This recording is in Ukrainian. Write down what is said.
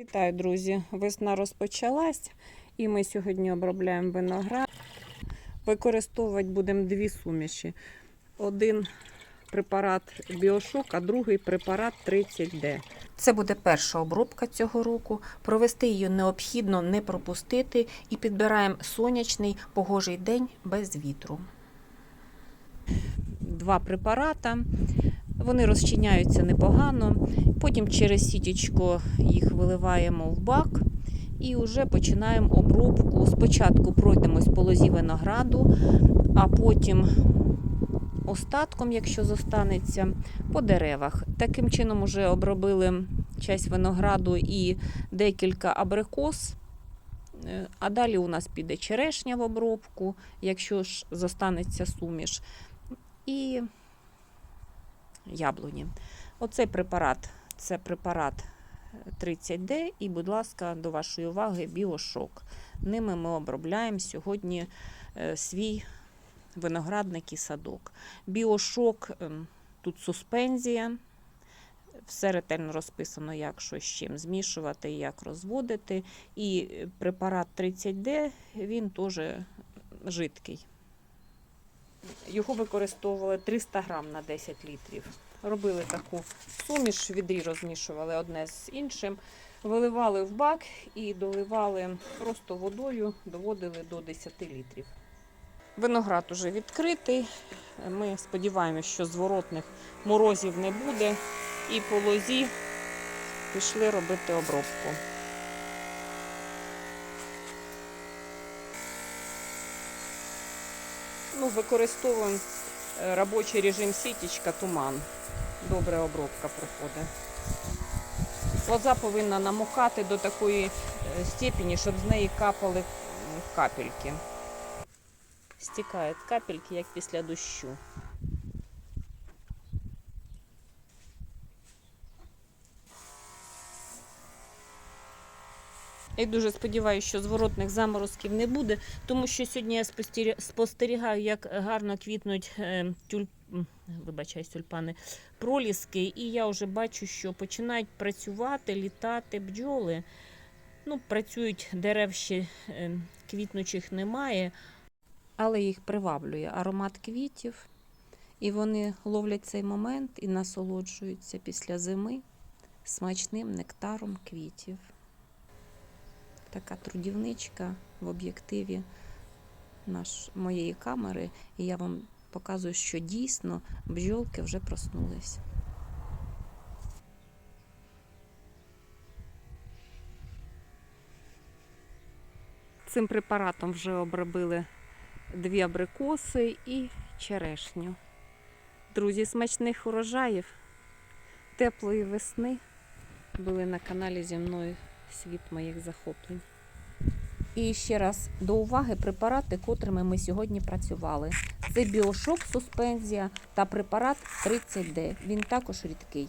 Вітаю, друзі! Весна розпочалась, і ми сьогодні обробляємо виноград. Використовувати будемо дві суміші. Один препарат Біошок, а другий препарат 30D. Це буде перша обробка цього року. Провести її необхідно не пропустити і підбираємо сонячний погожий день без вітру. Два препарата. Вони розчиняються непогано. Потім через сітічку їх виливаємо в бак і вже починаємо обробку. Спочатку пройдемось по лозі винограду, а потім остатком, якщо зостанеться, по деревах. Таким чином вже обробили часть винограду і декілька абрикос. Е, А далі у нас піде черешня в обробку, якщо ж зостанеться суміш. І яблуні. Оцей препарат це препарат 30D, і, будь ласка, до вашої уваги, біошок. Ними ми обробляємо сьогодні е, свій виноградник і садок. Біошок ем, тут суспензія. Все ретельно розписано, як що з чим змішувати, як розводити. І е, препарат 30D він теж жидкий. Його використовували 300 грам на 10 літрів. Робили таку суміш, відрі розмішували одне з іншим, виливали в бак і доливали просто водою, доводили до 10 літрів. Виноград уже відкритий. Ми сподіваємося, що зворотних морозів не буде. І по лозі пішли робити обробку. Ну, використовуємо е, робочий режим сітічка туман. Добре обробка проходить. Лоза повинна намокати до такої е, степені, щоб з неї капали капельки. Стікають капельки, як після дощу. Я дуже сподіваюся, що зворотних заморозків не буде, тому що сьогодні я спостерігаю, як гарно квітнуть е, тюль... м, вибачаюсь, тюльпани, проліски, і я вже бачу, що починають працювати, літати бджоли. Ну, працюють дерев ще е, квітнучих немає, але їх приваблює аромат квітів, і вони ловлять цей момент і насолоджуються після зими смачним нектаром квітів така трудівничка в об'єктиві наш, моєї камери, і я вам показую, що дійсно бджолки вже проснулись. Цим препаратом вже обробили дві абрикоси і черешню. Друзі, смачних урожаїв, теплої весни були на каналі зі мною світ моїх захоплень. І ще раз до уваги препарати, котрими ми сьогодні працювали. Це біошок суспензія та препарат 30D. Він також рідкий.